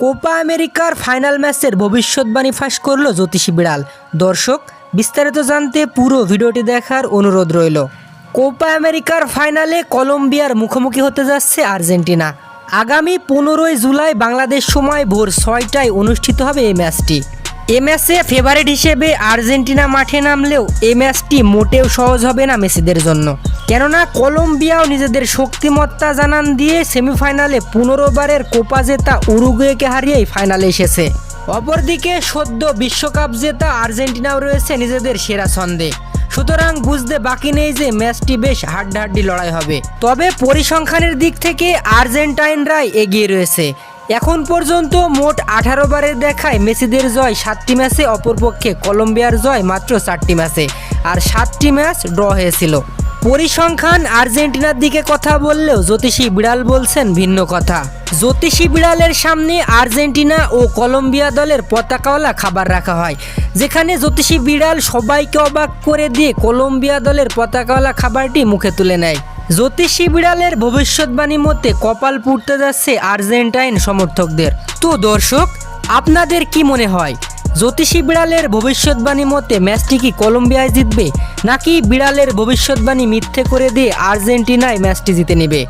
Copa আমেরিকার final ম্যাচের ভবিষ্যৎবাণী ফাঁস করল জ্যোতিষী বিড়াল। দর্শক, বিস্তারিত জানতে পুরো ভিডিওটি দেখার অনুরোধ রইল। কোপা আমেরিকার ফাইনালে কলম্বিয়ার মুখোমুখি হতে যাচ্ছে আর্জেন্টিনা। আগামী পনেরোই জুলাই বাংলাদেশ সময় ভোর ছয়টায় অনুষ্ঠিত হবে এই ম্যাচটি। এ ম্যাচে ফেভারিট হিসেবে আর্জেন্টিনা মাঠে নামলেও এই ম্যাচটি মোটেও সহজ হবে না মেসিদের জন্য। কেননা কলম্বিয়াও নিজেদের শক্তিমত্তা জানান দিয়ে সেমিফাইনালে পনেরোবারের কোপা জেতা উরুগুয়েকে হারিয়েই ফাইনালে এসেছে। অপরদিকে সদ্য বিশ্বকাপ জেতা আর্জেন্টিনাও রয়েছে নিজেদের সেরা ছন্দে। সুতরাং বুঝতে বাকি নেই যে ম্যাচটি বেশ হাড্ডাহাড্ডি লড়াই হবে। তবে পরিসংখ্যানের দিক থেকে আর্জেন্টাইনরাই এগিয়ে রয়েছে। এখন পর্যন্ত মোট আঠারো বারের দেখায় মেসিদের জয় সাতটি ম্যাচে, অপরপক্ষে কলম্বিয়ার জয় মাত্র চারটি ম্যাচে। আর সাতটি ম্যাচ ড্র হয়েছিল। পরিসংখ্যান আর্জেন্টিনার দিকে কথা বললেও জ্যোতিষী বিড়াল বলছেন ভিন্ন কথা। জ্যোতিষী বিড়ালের সামনে আর্জেন্টিনা ও কলম্বিয়া দলের পতাকাওয়ালা খাবার রাখা হয়। যেখানে জ্যোতিষী বিড়াল সবাইকে অবাক করে দিয়ে কলম্বিয়া দলের পতাকাওয়ালা খাবারটি মুখে তুলে নেয়। জ্যোতিষী বিড়ালের ভবিষ্যৎবাণী মতে কপাল পুড়তে যাচ্ছে আর্জেন্টাইন সমর্থকদের। তো দর্শক, আপনাদের কি মনে হয়? জ্যোতিষী বিড়ালের ভবিষ্যৎবাণী মতে ম্যাচটি কি কলম্বিয়ায় জিতবে, নাকি বিড়ালের ভবিষ্যৎবাণী মিথ্যে করে দিয়ে আর্জেন্টিনায় ম্যাচটি জিতে নেবে?